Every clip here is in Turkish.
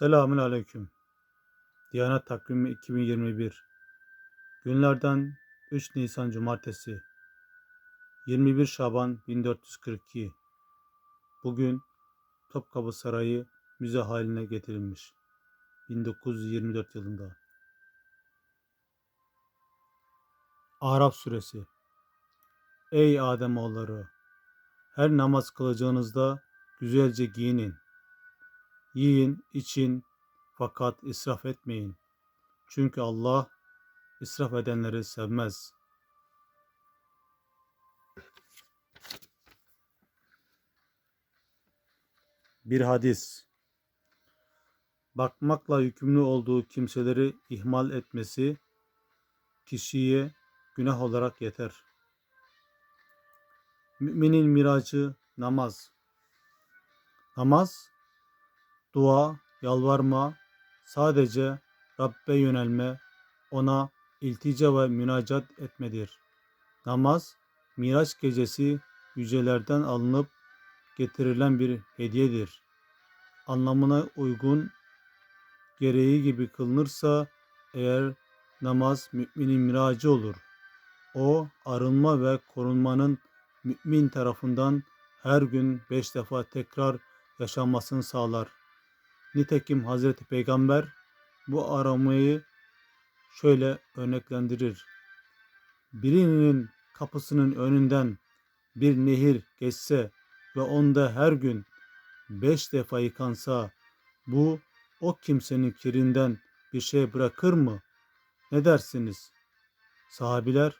Selamün aleyküm. Diyanet takvimi 2021. Günlerden 3 Nisan Cumartesi. 21 Şaban 1442. Bugün Topkapı Sarayı müze haline getirilmiş. 1924 yılında. Araf Suresi Ey Ademoğulları! Her namaz kılacağınızda güzelce giyinin. Yiyin, için fakat israf etmeyin. Çünkü Allah israf edenleri sevmez. Bir hadis. Bakmakla yükümlü olduğu kimseleri ihmal etmesi kişiye günah olarak yeter. Müminin miracı namaz. Namaz dua, yalvarma, sadece Rabbe yönelme, ona iltica ve münacat etmedir. Namaz, Miraç gecesi yücelerden alınıp getirilen bir hediyedir. Anlamına uygun gereği gibi kılınırsa eğer namaz müminin miracı olur. O arınma ve korunmanın mümin tarafından her gün beş defa tekrar yaşanmasını sağlar. Nitekim Hazreti Peygamber bu aramayı şöyle örneklendirir. Birinin kapısının önünden bir nehir geçse ve onda her gün beş defa yıkansa bu o kimsenin kirinden bir şey bırakır mı? Ne dersiniz? Sahabiler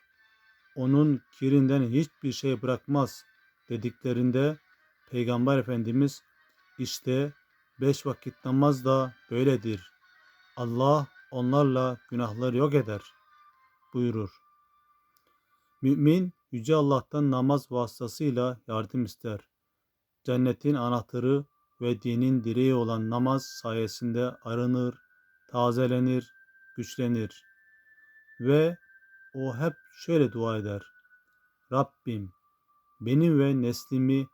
onun kirinden hiçbir şey bırakmaz dediklerinde Peygamber Efendimiz işte Beş vakit namaz da böyledir. Allah onlarla günahları yok eder buyurur. Mümin Yüce Allah'tan namaz vasıtasıyla yardım ister. Cennetin anahtarı ve dinin direği olan namaz sayesinde arınır, tazelenir, güçlenir. Ve o hep şöyle dua eder. Rabbim beni ve neslimi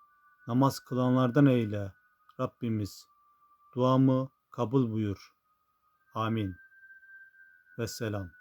namaz kılanlardan eyle. Rabbimiz Duamı kabul buyur. Amin. Vesselam.